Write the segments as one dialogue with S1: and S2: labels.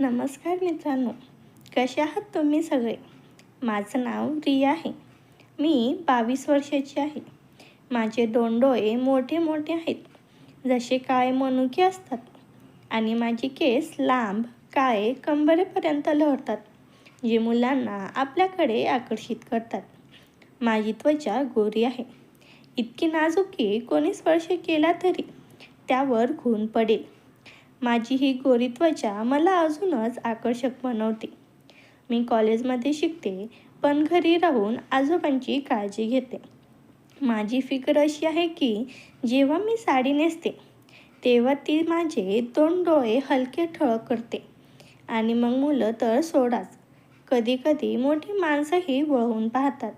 S1: नमस्कार मित्रांनो कसे आहात तुम्ही सगळे? माझं नाव रिया आहे. मी बावीस वर्षाची आहे. माझे दोन डोळे मोठे मोठे आहेत. जसे काळे मनुके असतात आणि माझे केस लांब काळे कंबरेपर्यंत लहरतात जे मुलांना आपल्याकडे आकर्षित करतात. माझी त्वचा गोरी आहे. इतकी नाजूक की कोणी स्पर्श केला तरी त्यावर खून पडेल. माझी ही गोरी त्वचा मला अजूनच आकर्षक बनवते. मी कॉलेजमध्ये शिकते पण घरी राहून आजोबांची काळजी घेते. माझी फिकर अशी आहे की जेव्हा मी साडी नेसते तेव्हा ती माझे दोन डोळे हलके ठळक करते आणि मग मुलं तर सोडाच. कधीकधी मोठी माणसंही वळवून पाहतात.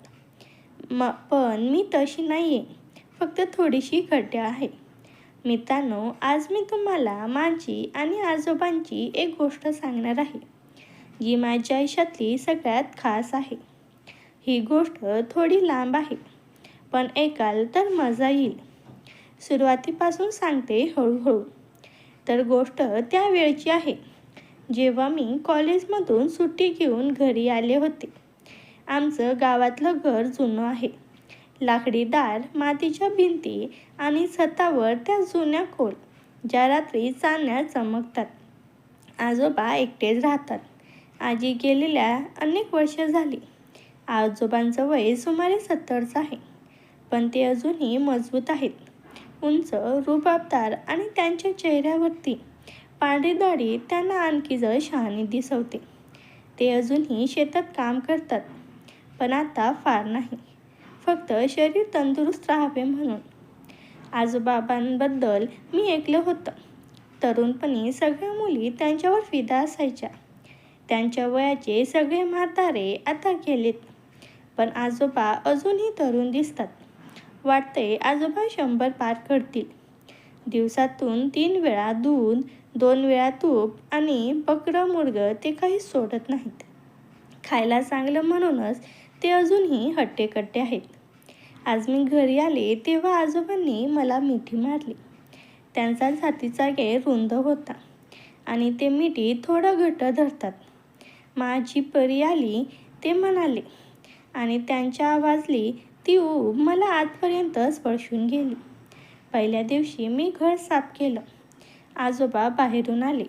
S1: म पण मी तशी नाही आहे फक्त थोडीशी घट्या आहे. मित्रांनो आज मी तुम्हाला माझी आणि आजोबांची एक गोष्ट सांगणार आहे जी माझ्या आयुष्यातली सगळ्यात खास आहे. ही गोष्ट थोडी लांब आहे पण ऐकाल तर मजा येईल. सुरुवातीपासून सांगते हळूहळू. तर गोष्ट त्या वेळची आहे जेव्हा मी कॉलेजमधून सुट्टी घेऊन घरी आले होते. आमचं गावातलं घर जुनं आहे. लाकडीदार मातीच्या भिंती आणि छतावर त्या जुन्या खोल ज्या रात्री चांदण्या चमकतात. आजोबा एकटेच राहतात. आजी गेलेल्या अनेक वर्ष झाली. आजोबांचं वय सुमारे सत्तरचं आहे. पण ते अजूनही मजबूत आहेत. उंच रुबाबदार आणि त्यांच्या चेहऱ्यावरती पांढरी दाढी त्यांना आणखी जर शहाणी दिसवते. ते अजूनही शेतात काम करतात. पण आता फार नाही. फक्त शरीर तंदुरुस्त राहावे म्हणून. आजोबाबांबद्दल मी ऐकलं होतं. तरुणपणी सगळ्या मुली त्यांच्यावर फिदा असायच्या. त्यांच्या वयाचे सगळे म्हातारे आता गेलेत. पण आजोबा अजूनही तरुण दिसतात. वाटते आजोबा शंभर पार करतील. दिवसातून तीन वेळा दूध दोन वेळा तूप आणि बकरं मुर्गं ते काही सोडत नाहीत. खायला चांगलं म्हणूनच ते अजूनही हट्टेकट्टे आहेत. आज मी घरी आले तेव्हा आजोबांनी मला मिठी मारली. त्यांचा छातीचा गे रुंद होता आणि ते मिठी थोडं घट्ट धरतात. माझी परी आली ते म्हणाले आणि त्यांच्या आवाजली ती ऊब मला आतपर्यंत स्पर्शून गेली. पहिल्या दिवशी मी घर साफ केलं. आजोबा बाहेरून आले.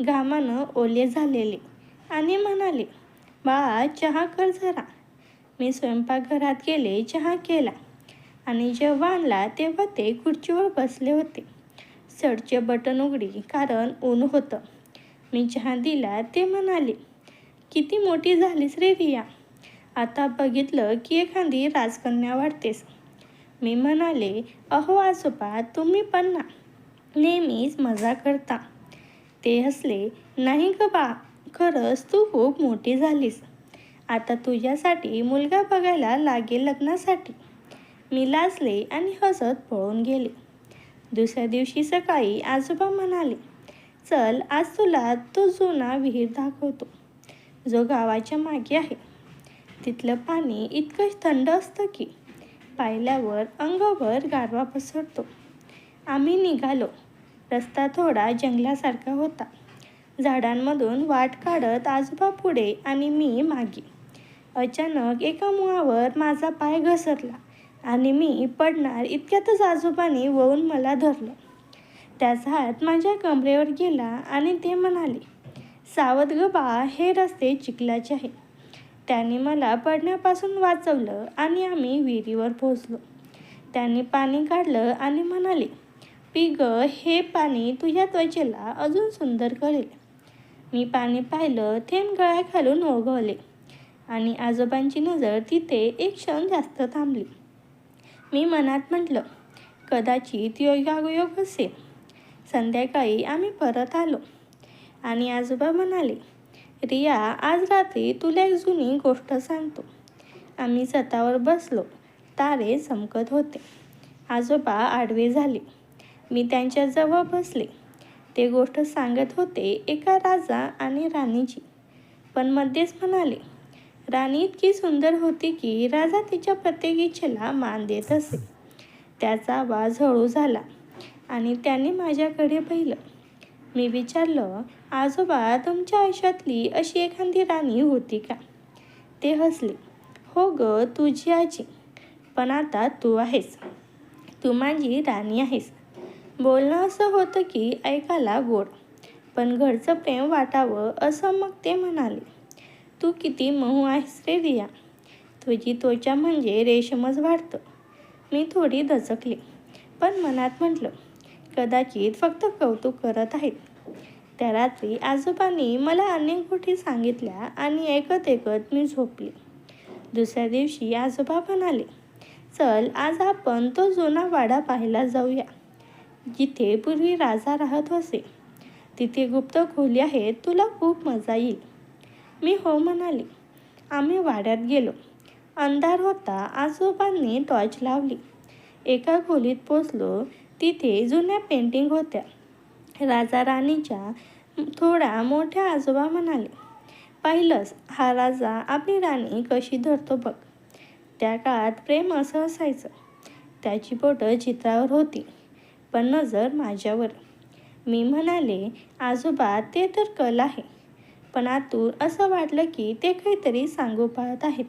S1: घामानं ओले झालेले आणि म्हणाले बाळा चहा कर जरा. मी स्वयंपाकघरात गेले चहा केला आणि जेव्हा आणला तेव्हा ते खुर्चीवर बसले होते. सडचे बटन उघडी कारण ऊन होतं. मी चहा दिला ते म्हणाले किती मोठी झालीस रे रिया. आता बघितलं की एखादी राजकन्या वाटतेस मी म्हणाले अहो आजोबा तुम्ही पण ना. नेहमीच मजा करता. ते हसले नाही ग बा खरंच तू खूप मोठी झालीस. आता तुझ्यासाठी मुलगा बघायला लागेल लग्नासाठी. मी लाजले आणि हसत पळून गेले. दुसऱ्या दिवशी सकाळी आजोबा म्हणाले चल आज तुला तो जुना विहीर दाखवतो. जो गावाच्या मागे आहे. तिथलं पाणी इतकं थंड असतं की पाहिल्यावर अंगावर गारवा पसरतो. आम्ही निघालो. रस्ता थोडा जंगलासारखा होता. झाडांमधून वाट काढत आजोबा पुढे आणि मी मागे. अचानक एका मुळावर माझा पाय घसरला आणि मी पडणार इतक्यातच आजोबाने वळून मला धरलं. त्याचा हात माझ्या कमरेवर गेला आणि ते म्हणाले सावध ग हे रस्ते चिखलाचे आहे त्याने मला पडण्यापासून वाचवलं आणि आम्ही विहिरीवर पोहोचलो. त्यांनी पाणी काढलं आणि म्हणाले पी ग हे पाणी तुझ्या त्वचेला अजून सुंदर करेल. मी पाणी पाहिलं थेंब गळ्याखालून ओघवले आणि आजोबांची नजर तिथे एक क्षण जास्त थांबली. मी मनात म्हटलं कदाचित योगायोग असेल. संध्याकाळी आम्ही परत आलो. आणि आजोबा म्हणाले रिया आज रात्री तुला एक जुनी गोष्ट सांगतो. आम्ही छतावर बसलो. तारे चमकत होते. आजोबा आडवे झाले. मी त्यांच्याजवळ बसले. ते गोष्ट सांगत होते एका राजा आणि राणीची. पण मध्येच म्हणाले राणी इतकी सुंदर होती की राजा तिच्या प्रत्येक इच्छेला मान देत असे. त्याचा आवाज हळू झाला आणि त्याने माझ्याकडे पाहिलं. मी विचारलं आजोबा तुमच्या आयुष्यातली अशी एखादी राणी होती का? ते हसले. हो ग तुझी आजी. पण आता तू आहेस. तू माझी राणी आहेस. बोलणं असं होतं की ऐकायला गोड. पण घरचं प्रेम वाटावं असं मग ते म्हणाले. तू किती महू आहेस रे रिया? तुझी त्वचा म्हणजे रेशमच वाढतं. मी थोडी दचकली. पण मनात म्हटलं कदाचित फक्त कौतुक करत आहेत. त्या रात्री आजोबांनी मला अनेक गोष्टी सांगितल्या आणि ऐकत ऐकत मी झोपले. दुसऱ्या दिवशी आजोबा म्हणाले चल आज आपण तो जुना वाडा पाहायला जाऊया. जिथे पूर्वी राजा राहत असे. तिथे गुप्त खोली आहेत तुला खूप मजा येईल. मी हो म्हणाले. आम्ही वाड्यात गेलो. अंधार होता. आजोबांनी टॉर्च लावली. एका खोलीत पोचलो. तिथे जुन्या पेंटिंग होत्या. राजा राणीच्या थोडा मोठ्या आजोबा म्हणाले पाहिलंच हा राजा आपली राणी कशी धरतो बघ. त्या काळात प्रेम असं असायचं. त्याची बोटं चित्रावर होती पण नजर माझ्यावर. मी म्हणाले आजोबा ते तर कल आहे. पण आतून असं वाटलं की ते काहीतरी सांगू पाहत आहेत.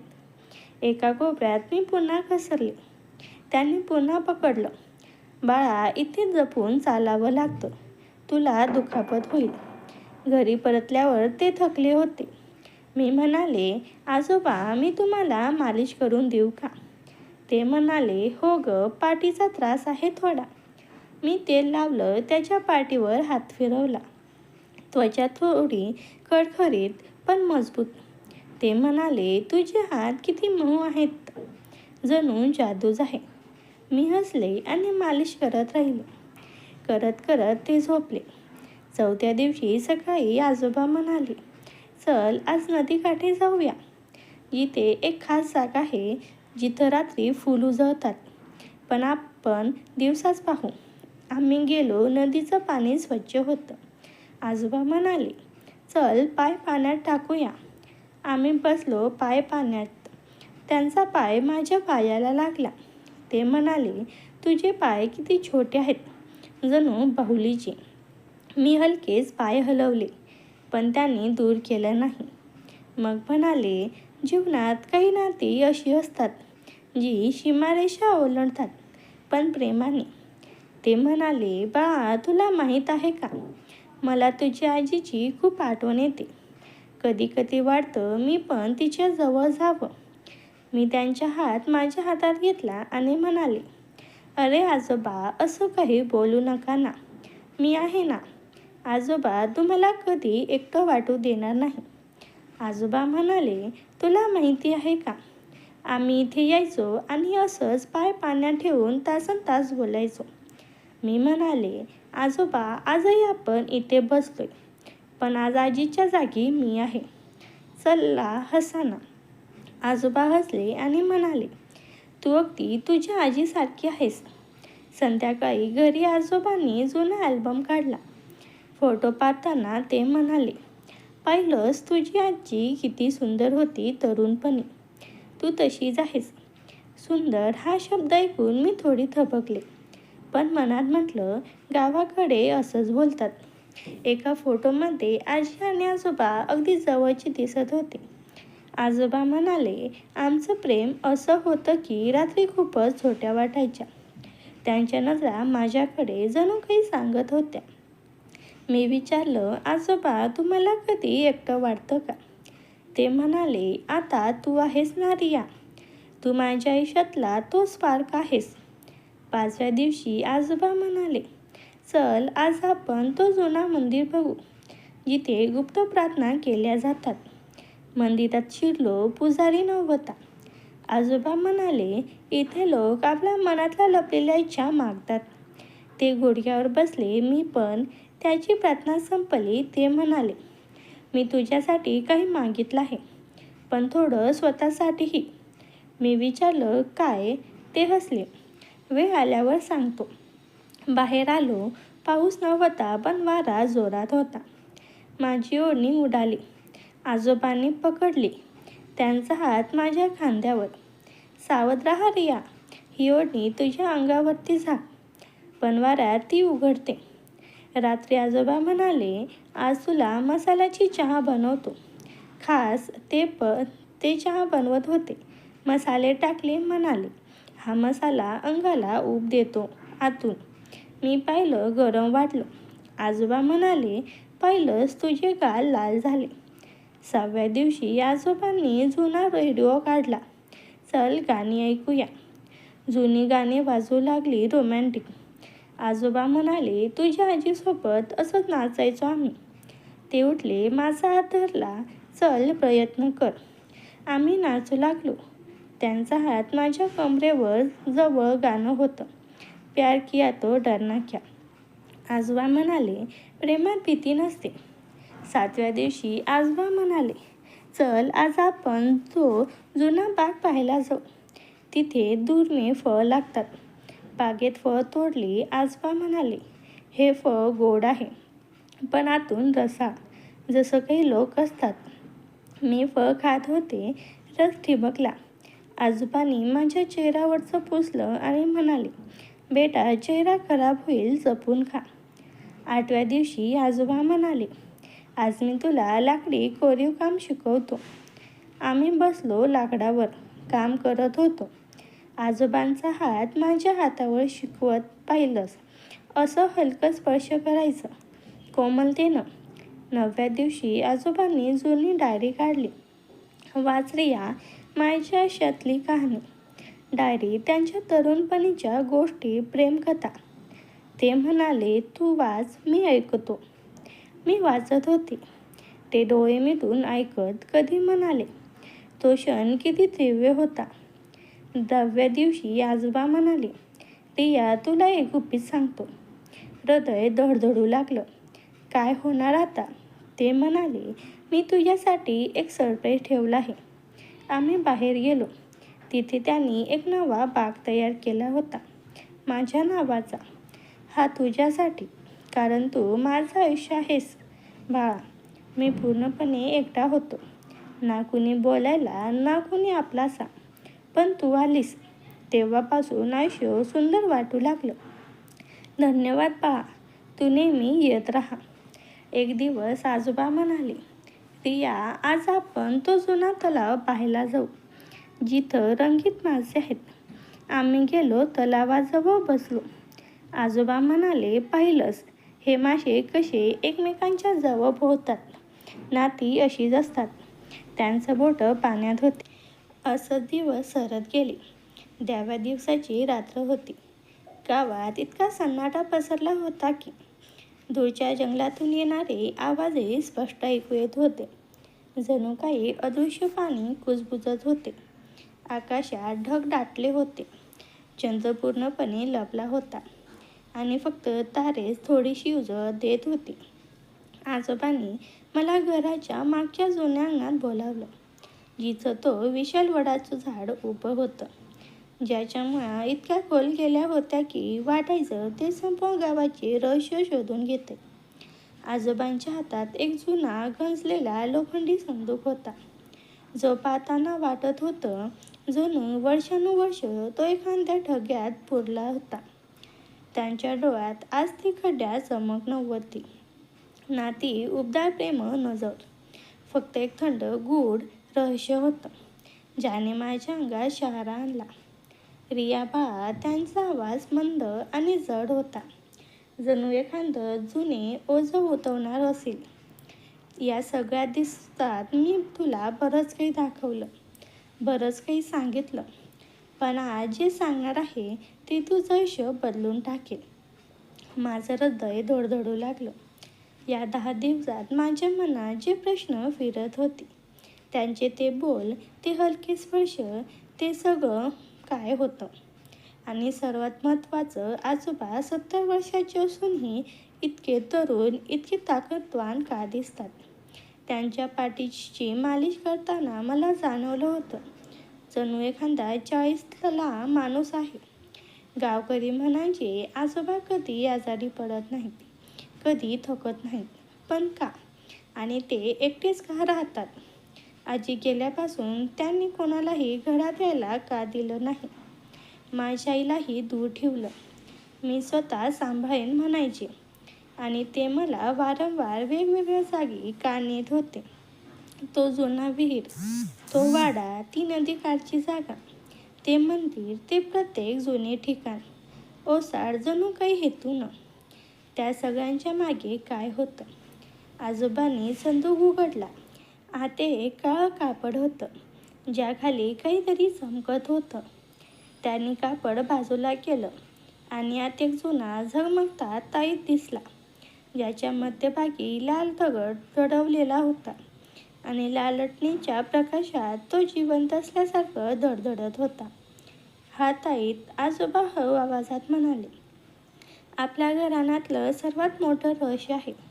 S1: एका कोपऱ्यात मी पुन्हा घसरले. त्यांनी पुन्हा पकडलं. बाळा इथे जपून चालावं लागतं. तुला दुखापत होईल. घरी परतल्यावर ते थकले होते. मी म्हणाले आजोबा मी तुम्हाला मालिश करून देऊ का? ते म्हणाले हो ग पाठीचा त्रास आहे थोडा. मी तेल लावलं त्याच्या पाठीवर हात फिरवला. त्वचा थोडी खडखरीत पण मजबूत. ते म्हणाले तुझे हात किती मऊ आहेत. जणू जादूच आहे मी हसले आणि मालिश करत राहिले. करत करत ते झोपले. चौथ्या दिवशी सकाळी आजोबा म्हणाले चल आज नदीकाठी जाऊया. जिथे एक खास जागा आहे जिथं रात्री फुल उजळतात. पण आपण दिवसाच पाहू. आम्ही गेलो नदीचं पाणी स्वच्छ होतं. आजोबा म्हणाले चल पाय पाण्यात टाकूया. आम्ही बसलो पाय पाण्यात. त्यांचा पाय माझ्या पायाला लागला. ते म्हणाले तुझे पाय किती छोटे आहेत. जणू बाहुलीचे. मी हलकेच पाय हलवले पण त्यांनी दूर केलं नाही. मग म्हणाले जीवनात काही नाती अशी असतात जी सीमारेषा ओलांडतात पण प्रेमाने. ते म्हणाले बा तुला माहीत आहे का? मला तुझ्या आजीची खूप आठवण येते. कधी कधी वाटतं मी पण तिच्या जवळ जावं. मी त्यांच्या हात माझ्या हातात घेतला आणि म्हणाले अरे आजोबा असं काही बोलू नका ना. मी आहे ना. आजोबा तुम्हाला कधी एकटं वाटू देणार नाही. आजोबा म्हणाले तुला माहिती आहे का? आम्ही इथे यायचो आणि असंच पाय पाण्यात ठेवून तासन तास बोलायचो. मी म्हणाले आजोबा आजही आपण इथे बसलोय. पण आज आजीच्या जागी मी आहे. चल्ला हसाना. आजोबा हसले आणि म्हणाले तू अगदी तुझ्या आजीसारखी आहेस. संध्याकाळी घरी आजोबांनी जुना अल्बम काढला. फोटो पाहताना ते म्हणाले पाहिलंस तुझी आजी किती सुंदर होती तरुणपणी. तू तशीच आहेस. सुंदर हा शब्द ऐकून मी थोडी थबकले. पण मनात म्हटलं गावाकडे असंच बोलतात. एका फोटोमध्ये आजी आणि आजोबा अगदी जवळचे दिसत होते. आजोबा म्हणाले आमचं प्रेम असं होतं की रात्री खूपच छोट्या वाटायच्या. त्यांच्या नजरा माझ्याकडे जणू काही सांगत होत्या. मी विचारलं आजोबा तुम्हाला कधी एकटं वाटतं का? ते म्हणाले आता तू आहेस ना रिया तू माझ्या आयुष्यातला तो स्पार्क आहेस. पाचव्या दिवशी आजोबा म्हणाले चल आज आपण तो जुना मंदिर बघू. जिथे गुप्त प्रार्थना केल्या जातात. मंदिरात शिरलो पुजारी नव्हता. आजोबा म्हणाले इथे लोक आपल्या मनातल्या लपलेल्या इच्छा मागतात. ते गुडघ्यावर बसले मी पण त्याची प्रार्थना संपली ते म्हणाले मी तुझ्यासाठी काही मागितलं आहे पण थोडं स्वतःसाठीही. मी विचारलं काय? ते हसले. वेळ आल्यावर सांगतो. बाहेर आलो पाऊस नव्हता पण वारा जोरात होता. माझी ओढणी उडाली. आजोबांनी पकडली. त्यांचा हात माझ्या खांद्यावर. सावध राहा रिया ही ओढणी तुझ्या अंगावरती झाक पण वाऱ्यात ती उघडते. रात्री आजोबा म्हणाले आज तुला मसाल्याची चहा बनवतो. खास ते प ते चहा बनवत होते. मसाले टाकले म्हणाले हा मसाला अंगाला ऊब देतो आतून. मी पाहिलं गरम वाटलं. आजोबा म्हणाले पाहिलंच तुझे गाल लाल झाले. सहाव्या दिवशी आजोबांनी जुना रेडिओ काढला. चल गाणी ऐकूया. जुनी गाणी वाजू लागली रोमॅन्टिक आजोबा म्हणाले तुझ्या आजीसोबत असंच नाचायचो आम्ही. ते उठले माझा हात धरला चल प्रयत्न कर. आम्ही नाचू लागलो. त्यांचा हात माझ्या कमरेवर जवळ गाणं होतं. प्यार किया तो डरना क्या. आजोबा म्हणाले प्रेमात भीती नसते. सातव्या दिवशी आजोबा म्हणाले चल आज आपण तो जुना बाग पाहायला जाऊ. तिथे दुर्मे फळ लागतात. बागेत फळ तोडली आजोबा म्हणाले हे फळ गोड आहे. पण आतून रसा जसं काही लोक असतात. मी फळ खात होते रस ठिबकला. आजोबांनी माझ्या चेहऱ्यावरचं पुसलं आणि म्हणाले बेटा चेहरा खराब होईल जपून खा. आठव्या दिवशी आजोबा म्हणाले आज मी तुला लाकडी कोरीव काम शिकवतो. आम्ही बसलो लाकडावर काम करत होतो. आजोबांचा हात माझ्या हातावर शिकवत पाहिलंस असं हलकं स्पर्श करायचं. कोमलतेनं नवव्या दिवशी आजोबांनी जुनी डायरी काढली. वाच रिया माझ्या आयुष्यातली कहाणी. डायरी त्यांच्या तरुणपणीच्या गोष्टी प्रेमकथा ते म्हणाले तू वाच मी ऐकतो. मी वाचत होते. ते डोळे मिटून ऐकत कधी म्हणाले तो क्षण किती तीव्र होता. दहाव्या दिवशी आजोबा म्हणाले रिया तुला एक गुपित सांगतो. हृदय धडधडू लागलं. काय होणार आता? ते म्हणाले मी तुझ्यासाठी एक सरप्राईज ठेवला आहे. आम्ही बाहेर गेलो. तिथे त्यांनी एक नवा बाग तयार केला होता. माझ्या नावाचा. हा तुझ्यासाठी. कारण तू माझं आयुष्य आहेस. बाळा मी पूर्णपणे एकटा होतो. ना कुणी बोलायला ना कुणी आपलासा पण तू आलीस. तेव्हापासून आयुष्य सुंदर वाटू लागलं. धन्यवाद बाळा. तू नेहमी येत राहा. एक दिवस आजोबा म्हणाले रिया आज आपण तो जुना तलाव पाहायला जाऊ जिथं रंगीत मासे आहेत. आम्ही गेलो तलावाजवळ बसलो. आजोबा म्हणाले पाहिलंस हे मासे कसे एकमेकांच्या जवळ पोहतात. नाती अशीच असतात त्यांचं बोटं पाण्यात होते. असं दिवस सरत गेले. द्याव्या दिवसाची रात्र होती. गावात इतका सन्नाटा पसरला होता की दूरच्या जंगलातून येणारे आवाजही स्पष्ट ऐकू येत होते. जणू काही अदृश्य पाणी कुजबुजत होते. आकाशात ढग दाटले होते. चंद्र पूर्णपणे लपला होता आणि फक्त तारेच थोडीशी उजळ देत होती. आजोबांनी मला घराच्या मागच्या जुन्या अंगणात बोलावलं. जिथं तो विशाल वडाचं झाड उभं होतं. ज्याच्यामुळा इतक्या खोल गेल्या होत्या की वाटायचं ते संपूर्ण गावाचे रहस्य शोधून घेते. आजोबांच्या हातात एक जुना गंजलेला लोखंडी संदूक होता. जो पाहताना वाटत होतं जणू वर्षानुवर्ष तो एखाद्या ठग्यात पुरला होता. त्यांच्या डोळ्यात आज ती खड्ड्या चमक नव्हती. नाती उबदार प्रेम नजर. फक्त एक थंड गूढ रहस्य होतं. ज्याने माझ्या अंगात शहारा आणला. रियाबा त्यांचा आवाज मंद आणि जड होता. जणू एखादं जुने ओझं उतवणार असेल. या सगळ्या दिसतात मी तुला बरंच काही दाखवलं बरंच काही सांगितलं. पण आज जे सांगणार आहे ते तुझं आयुष्य बदलून टाकेल. माझं हृदय धडधडू लागलं. या दहा दिवसात माझ्या मनात जे प्रश्न फिरत होते. त्यांचे ते बोल ते हलके स्पर्श ते सगळं काय होतं? आणि सर्वात महत्त्वाचं आजोबा सत्तर वर्षाचे असूनही इतके तरुण इतके ताकदवान का दिसतात? त्यांच्या पाठीची मालिश करताना मला जाणवलं होतं जणू एखादा चाळीसला माणूस आहे. गावकरी म्हणायचे आजोबा कधी आजारी पडत नाहीत? कधी थकत नाहीत? पण का? आणि ते एकटेच का राहतात? आजी गेल्यापासून त्यांनी कोणालाही घरात यायला का दिलं नाही. माझ्या आईलाही दूर ठेवलं. मी स्वतः सांभाळेन म्हणायचे. आणि ते मला वारंवार वेगवेगळ्या जागी का नेत होते. तो जुना विहीर तो वाडा ती नदीकाठची जागा ते मंदिर ते प्रत्येक जुने ठिकाण ओसाड जणू काही हेतू न. त्या सगळ्यांच्या मागे काय होतं? आजोबांनी संदूक उघडला. आते काळं कापड होतं ज्याखाली काहीतरी चमकत होतं. त्यांनी कापड बाजूला केलं आणि आत एक जुना झगमगता ताईत दिसला ज्याच्या मध्यभागी लाल दगड चढवलेला होता आणि लालटणीच्या प्रकाशात तो जिवंत असल्यासारखं धडधडत होता. हा ताईत आजोबा हळू आवाजात म्हणाले आपल्या घराण्यातलं सर्वात मोठं रहस्य आहे.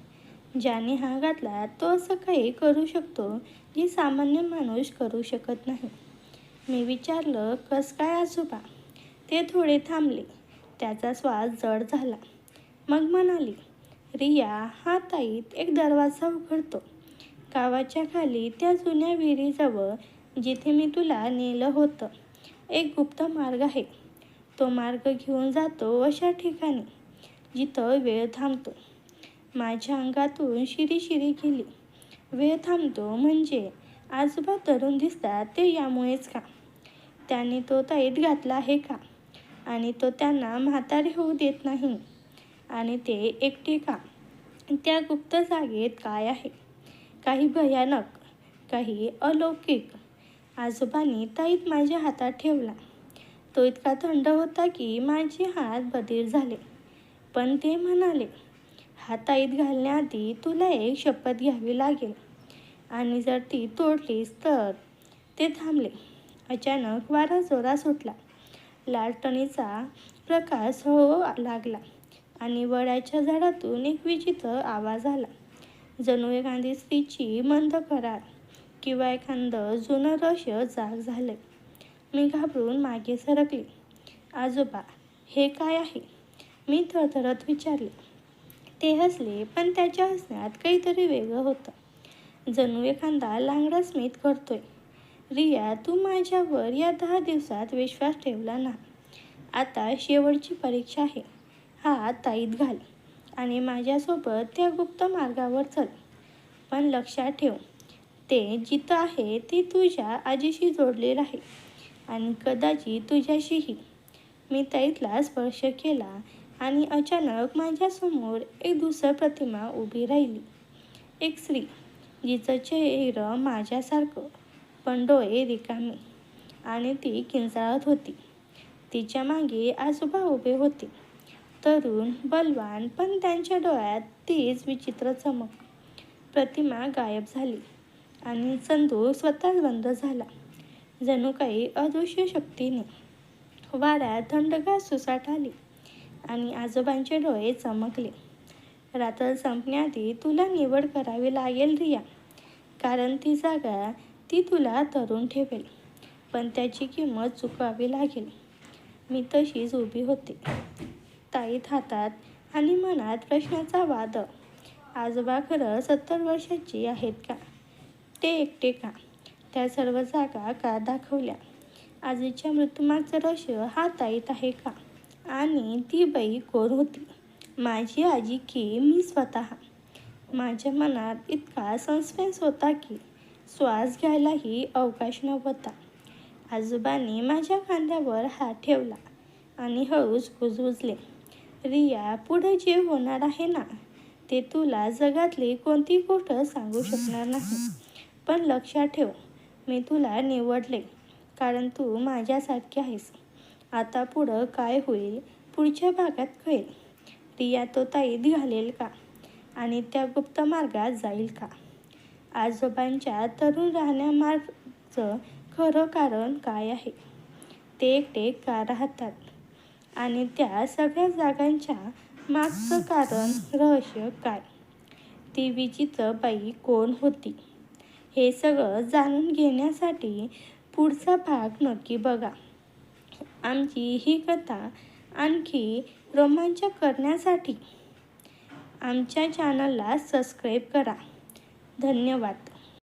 S1: ज्याने हा घातला तो असं काही करू शकतो जे सामान्य माणूस करू शकत नाही. मी विचारलं कस काय आजोबा? ते थोडे थांबले. त्याचा श्वास जड झाला. मग म्हणाली रिया हा ताईत एक दरवाजा उघडतो. गावाच्या खाली त्या जुन्या विहिरीजवळ जिथे मी तुला नेलं होतं एक गुप्त मार्ग आहे. तो मार्ग घेऊन जातो अशा ठिकाणी जिथं वेळ थांबतो. माझ्या अंगातून शिरी शिरी गेली. वेळ थांबतो म्हणजे आजोबा तरुण दिसतात ते यामुळेच का? त्यांनी तो ताईत घातला आहे का? आणि तो त्यांना म्हातारे होऊ देत नाही. आणि ते एकटे का? त्या गुप्त जागेत काय आहे? काही भयानक काही अलौकिक. आजोबांनी ताईत माझ्या हातात ठेवला. तो इतका थंड होता की माझे हात बधीर झाले. पण ते म्हणाले हाताईत घालण्याआधी तुला एक शपथ घ्यावी लागेल. आणि जर ती तोडलीस तर? ते थांबले. अचानक वारा जोरा सुटला. लालटणीचा प्रकाश हळू लागला आणि वड्याच्या झाडातून एक विचित्र आवाज आला. जणू एखादी स्त्रीची मंद करार किंवा एखादं जुनं रहस्य जाग झाले. मी घाबरून मागे सरकले. आजोबा हे काय आहे? मी थरथरत विचारले. ते हसले पण त्याच्या हसण्यात काहीतरी वेगळं होतं. जणू एखादा लांगडा स्मित करतोय. रिया तू माझ्यावर या दहा दिवसात विश्वास ठेवला ना? आता शेवटची परीक्षा आहे. हा ताईत घाल. आणि माझ्यासोबत त्या गुप्त मार्गावर चल. पण लक्षात ठेव ते जिथं आहे ते तुझ्या आजीशी जोडलेलं आहे आणि कदाचित तुझ्याशीही. मी ताईतला स्पर्श केला आणि अचानक माझ्यासमोर एक दुसरं प्रतिमा उभी राहिली. एक स्त्री जिचं चेहरं माझ्यासारखं पण डोळे रिकामे. आणि ती किंचाळत होती. तिच्यामागे आजोबा उभे होते. तरुण बलवान पण त्यांच्या डोळ्यात तीच विचित्र चमक. प्रतिमा गायब झाली आणि चंदू स्वतःच बंद झाला. जणू काही अदृश्य शक्तीने वाऱ्यात थंडगार सुसाट आली. आणि आजोबांचे डोळे चमकले. रात्र संपण्याआधी तुला निवड करावी लागेल रिया. कारण ती जागा ती तुला तरुण ठेवेल पण त्याची किंमत चुकवावी लागेल. मी तशीच उभी होते. ताईत हातात आणि मनात प्रश्नाचा वाद. आजोबा खरं सत्तर वर्षाची आहेत का? ते एकटे का? त्या सर्व जागा का दाखवल्या? आजीच्या मृत्यूमागचं रहस्य हा ताईत आहे का? आणि ती बाई कोण होती. माझी आजी की मी स्वतः. माझ्या मनात इतका सस्पेन्स होता की श्वास घ्यायलाही अवकाश नव्हता. आजोबांनी माझ्या खांद्यावर हात ठेवला आणि हळूच कुजबुजले रिया पुढे जे होणार आहे ना ते तुला जगातली कोणती गोष्ट सांगू शकणार नाही. पण लक्षात ठेव मी तुला निवडले कारण तू माझ्यासारखी आहेस. आता पुढं काय होईल? पुढच्या भागात कळेल. रिया तो ताईत घालेल का? आणि त्या गुप्त मार्गात जाईल का? आजोबांच्या तरुण राहण्यामागचं खरं कारण काय आहे? ते एकटे का राहतात? आणि त्या सगळ्या जागांच्या मागचं कारण रहस्य काय? ती विचित्र बाई कोण होती? हे सगळं जाणून घेण्यासाठी पुढचा भाग नक्की बघा. आमची ही कथा आणखी रोमांचक करण्यासाठी आमच्या चॅनलला सबस्क्राईब करा. धन्यवाद.